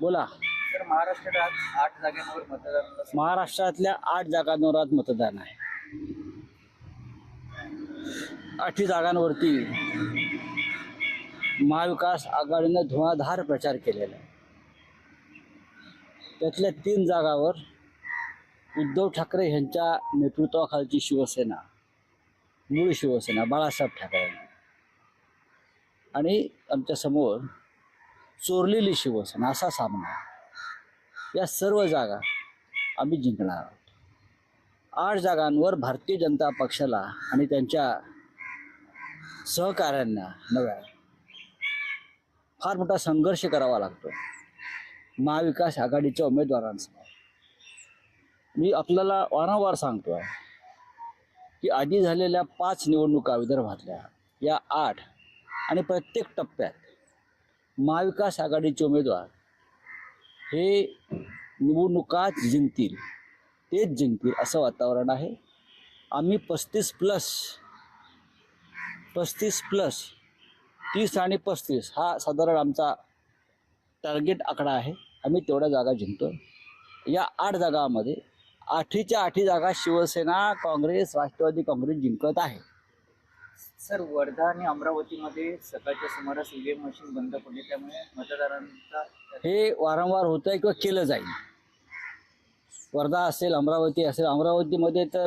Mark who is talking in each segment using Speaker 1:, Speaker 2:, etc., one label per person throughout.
Speaker 1: बोला.
Speaker 2: तर महाराष्ट्रात आज आठ जागांवर मतदान
Speaker 1: महाराष्ट्रातल्या आठ जागांवर आज मतदान आहे. आठही जागांवरती महाविकास आघाडीनं धुवाधार प्रचार केलेला आहे. त्यातल्या तीन जागावर उद्धव ठाकरे यांच्या नेतृत्वाखालची शिवसेना मूळ शिवसेना बाळासाहेब ठाकरे. आणि आमच्यासमोर चोरलेली शिवसेना असा सामना. या सर्व जागा आम्ही जिंकणार आहोत. आठ जागांवर भारतीय जनता पक्षाला आणि त्यांच्या सहकाऱ्यांना नव्या फार मोठा संघर्ष करावा लागतो. महाविकास आघाडीच्या उमेदवारांसमोर. मी आपल्याला वारंवार सांगतो आहे की आधी झालेल्या पाच निवडणुका विदर्भातल्या या आठ आणि प्रत्येक टप्प्यात महाविकास आघाडीचे उमेदवार हे निवडणुकाच जिंकतील तेच जिंकतील असं वातावरण आहे. आम्ही पस्तीस प्लस पस्तीस प्लस तीस आणि पस्तीस हा साधारण आमचा टार्गेट आकडा आहे. आम्ही तेवढ्या जागा जिंकतो या आठ जागामध्ये आठीच्या आठी जागा शिवसेना काँग्रेस राष्ट्रवादी काँग्रेस जिंकत आहे.
Speaker 2: सर वर्धा आणि अमरावतीमध्ये सकाळच्या सुमारास ईव्हीएम मशीन बंद पडली त्यामुळे मतदारांचा
Speaker 1: हे वारंवार होत आहे किंवा केलं जाईल? वर्धा असेल अमरावती असेल अमरावतीमध्ये तर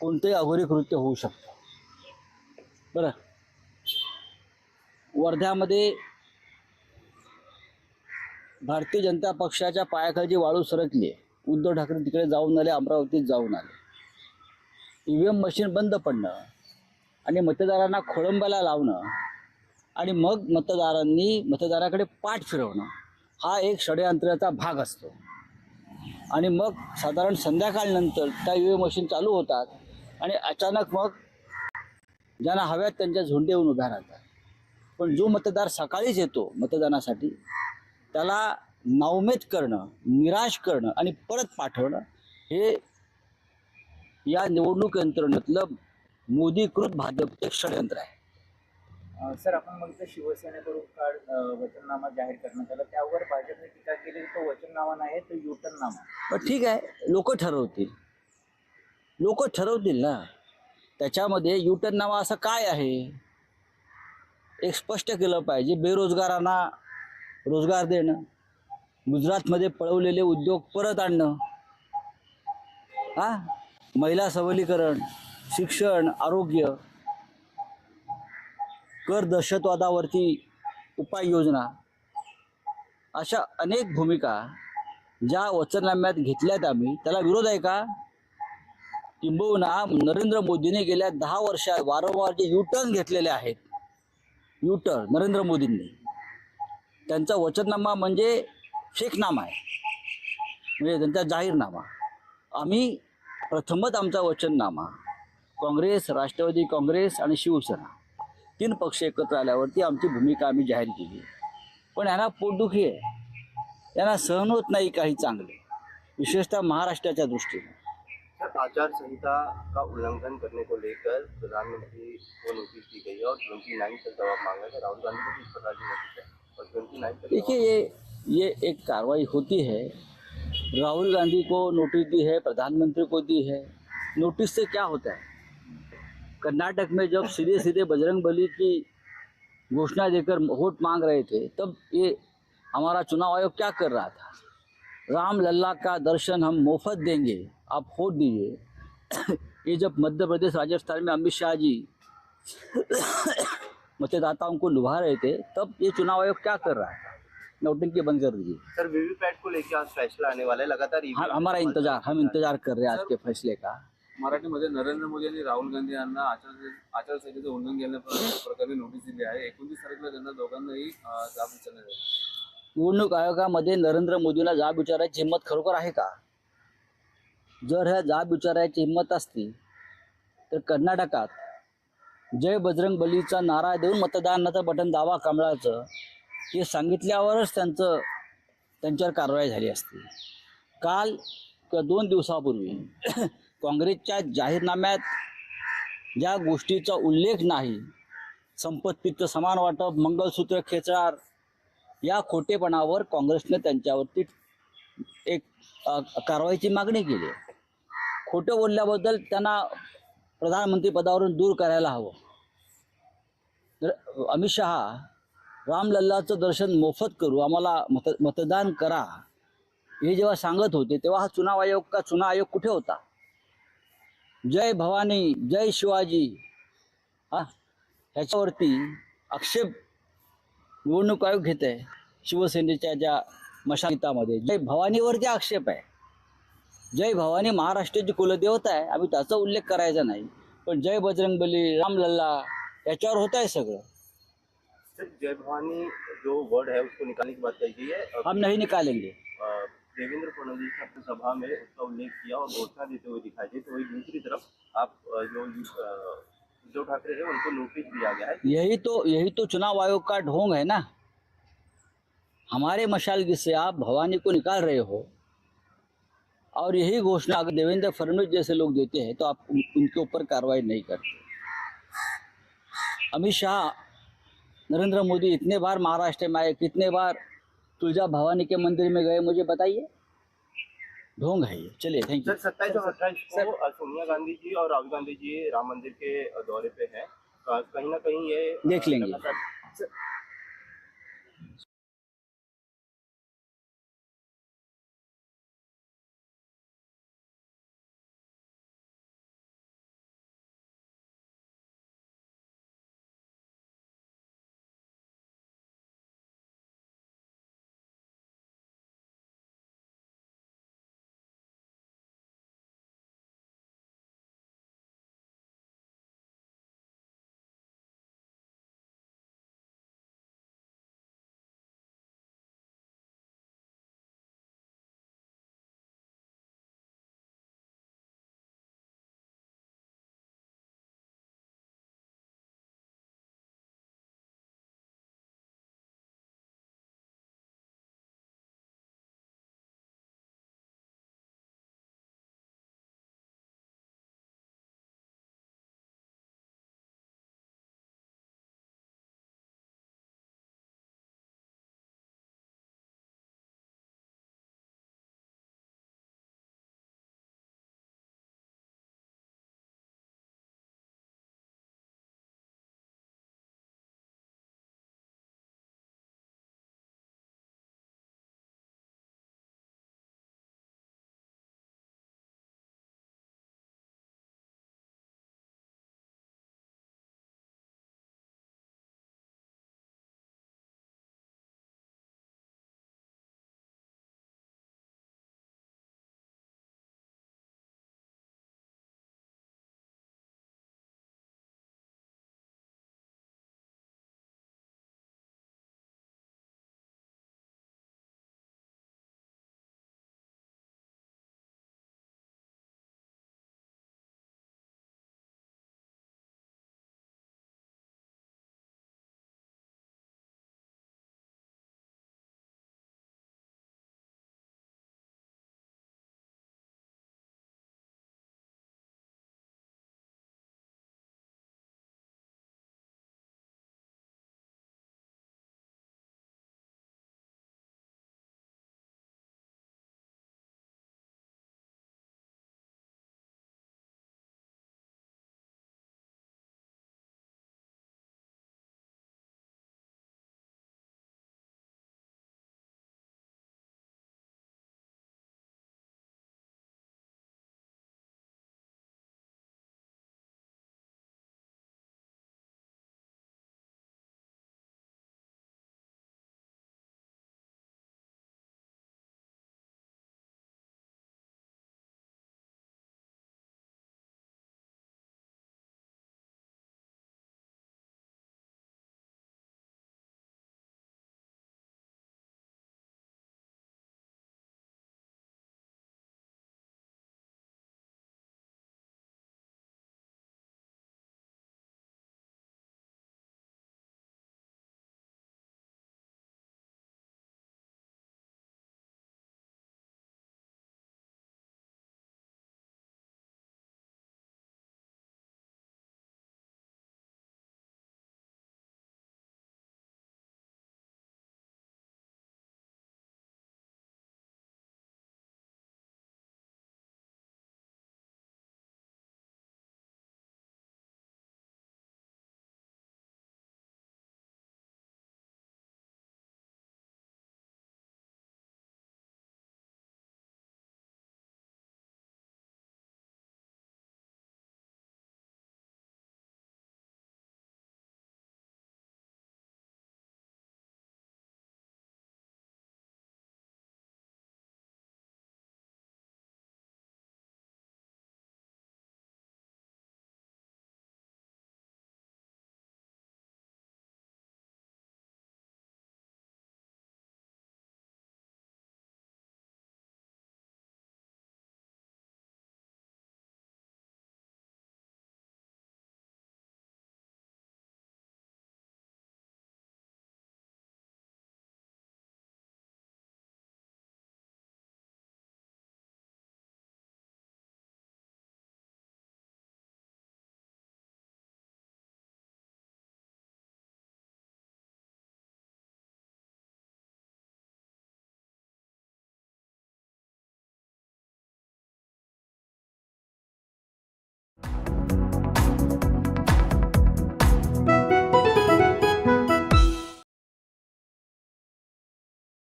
Speaker 1: कोणतंही अघोरी कृत्य होऊ शकतं. बरं. वर्ध्यामध्ये भारतीय जनता पक्षाच्या पायाखाली वाळू सरकली उद्धव ठाकरे तिकडे जाऊन आले अमरावतीत जाऊन आले. ईव्हीएम मशीन बंद पडणं आणि मतदारांना खोळंबाला लावणं आणि मग मतदारांनी मतदाराकडे पाठ फिरवणं हा एक षडयंत्राचा भाग असतो. आणि मग साधारण संध्याकाळनंतर त्या यू मशीन चालू होतात आणि अचानक मग ज्यांना हव्यात त्यांच्या झोंडे येऊन उभ्या राहतात. पण जो मतदार सकाळीच येतो मतदानासाठी त्याला नावमेद करणं निराश करणं आणि परत पाठवणं हे या निवडणूक यंत्रणेतलं मोदीकृत भाजपचे षडयंत्र आहे.
Speaker 2: सर आपण बघितलं शिवसेनेकडून अं, वचननामा जाहीर करण्यात आला. त्यावर भाजपने टीका केली तो वचननामा नाही तो युटर्न नामा.
Speaker 1: पण ठीक आहे लोक ठरवतील. लोक ठरवतील ना. त्याच्यामध्ये युटर्न नावा असं काय आहे? एक स्पष्ट केलं पाहिजे बेरोजगारांना रोजगार देणं गुजरातमध्ये पळवलेले उद्योग परत आणणं. हा? महिला सबलीकरण शिक्षण आरोग्य कर दहशतवादावरती उपाययोजना अशा अनेक भूमिका ज्या वचननाम्यात घेतल्यात आम्ही. त्याला विरोध आहे का? किंबहुना नरेंद्र मोदीने गेल्या दहा वर्षात वारंवार जे युटर्न घेतलेले आहेत युटर्न नरेंद्र मोदींनी त्यांचा वचननामा म्हणजे फेकनामा आहे. म्हणजे त्यांचा जाहीरनामा. आम्ही प्रथमच आमचा वचननामा काँग्रेस राष्ट्रवादी काँग्रेस आणि शिवसेना. तीन पक्ष एकत्र आल्यावरती आमची भूमिका आम्ही जाहीर केली. पण यांना पोटदुखी आहे. यांना सहन होत नाही काही चांगले. विशेषतः महाराष्ट्राच्या दृष्टीने.
Speaker 3: सर आचार संहिता का उल्लंघन करने को लेकर प्रधानमंत्री को नोटिस दी गई और ट्वेंटी नाइन तक जवाब मांगा है राहुल गांधी को इस प्रकार की नोटिस है। और ट्वेंटी नाइन तक
Speaker 1: देखिए ये ये एक कार्रवाई होती है। राहुल गांधी को नोटिस दी है प्रधानमंत्री को दी है। नोटिस से क्या होता है? कर्नाटक में जब सीधे सीधे बजरंग बली की घोषणा देकर वोट मांग रहे थे तब ये हमारा चुनाव आयोग क्या कर रहा था? राम लल्ला का दर्शन हम मुफ़्त देंगे आप वोट दीजिए। ये जब मध्य प्रदेश राजस्थान में अमित शाह जी मतदाताओं को लुभा रहे थे तब ये चुनाव आयोग क्या कर रहा था? नौटंकी बंद कर दीजिए।
Speaker 3: सर वीवीपैट को लेकर आज फैसला आने वाला है लगातार
Speaker 1: हम हमारा इंतज़ार हम इंतज़ार कर रहे हैं आज के फैसले का।
Speaker 4: मराठीमध्ये नरेंद्र मोदी यांनी राहुल गांधी यांना आचार आचारसंहितेचं उल्लंघन केल्या प्रकारे नोटीस दिली आहे. एकोणतीस तारखेला त्यांना दोघांनाही जाब विचारण्यात आली.
Speaker 1: निवडणूक आयोगामध्ये नरेंद्र मोदीला जाब विचारायची हिंमत खरोखर आहे का? जर ह्या जाब विचारायची हिंमत असती तर कर्नाटकात जय बजरंग बलीचा नारा देऊन मतदानाचं बटन दावा कमळाचं हे सांगितल्यावरच त्यांचं त्यांच्यावर कारवाई झाली असती. काल किंवा दोन दिवसापूर्वी काँग्रेसच्या जाहीरनाम्यात ज्या गोष्टीचा उल्लेख नाही संपत्तीचं समान वाटप मंगलसूत्र खेचणार या खोटेपणावर काँग्रेसने त्यांच्यावरती एक कारवाईची मागणी केली. खोटं बोलल्याबद्दल त्यांना प्रधानमंत्री पदावरून दूर करायला हवं. तर अमित शहा रामलल्लाचं दर्शन मोफत करू आम्हाला मत मतदान करा. हे जेव्हा सांगत होते तेव्हा हा चुनाव आयोग का चुनाव आयोग कुठे होता? जय भवानी जय शिवाजी. हा ह्याच्यावरती आक्षेप निवडणूक आयोग घेत आहे शिवसेनेच्या ज्या मशागीतामध्ये. जय भवानीवरती आक्षेप आहे. जय भवानी महाराष्ट्राची कुलदेवता आहे आम्ही त्याचा उल्लेख करायचा नाही. पण जय बजरंगबली रामलल्ला याच्यावर होत आहे सगळं
Speaker 3: जय भवानी जो वर्ड है उसको निकालने की बात कही है?
Speaker 1: हम नहीं निकालेंगे.
Speaker 3: देवेंद्र फडणवीस ने सभा में उसका उल्लेख किया और घोषणा देते हुए दिखाई दी तो वही दूसरी तरफ़ आप जो उद्धव ठाकरे है, उनको नोटिस दिया गया है।
Speaker 1: यही तो यही तो चुनाव आयोग का ढोंग है ना। हमारे मशालगी से आप भवानी को निकाल रहे हो और यही घोषणा अगर देवेंद्र फडणवीस जैसे लोग देते हैं तो आप उनके ऊपर कार्रवाई नहीं करते। अमित शाह, नरेंद्र मोदी इतने बार महाराष्ट्र में आए, कितने बार तुलजा भवानी के मंदिर में गए मुझे बताइए। ढोंग है ये। चलिए थैंक यू
Speaker 3: सर सत्ताईस और अट्ठाईस को सोनिया गांधी जी और राहुल गांधी जी राम मंदिर के दौरे पे हैं। कहीं ना कहीं ये
Speaker 1: देख लेंगे।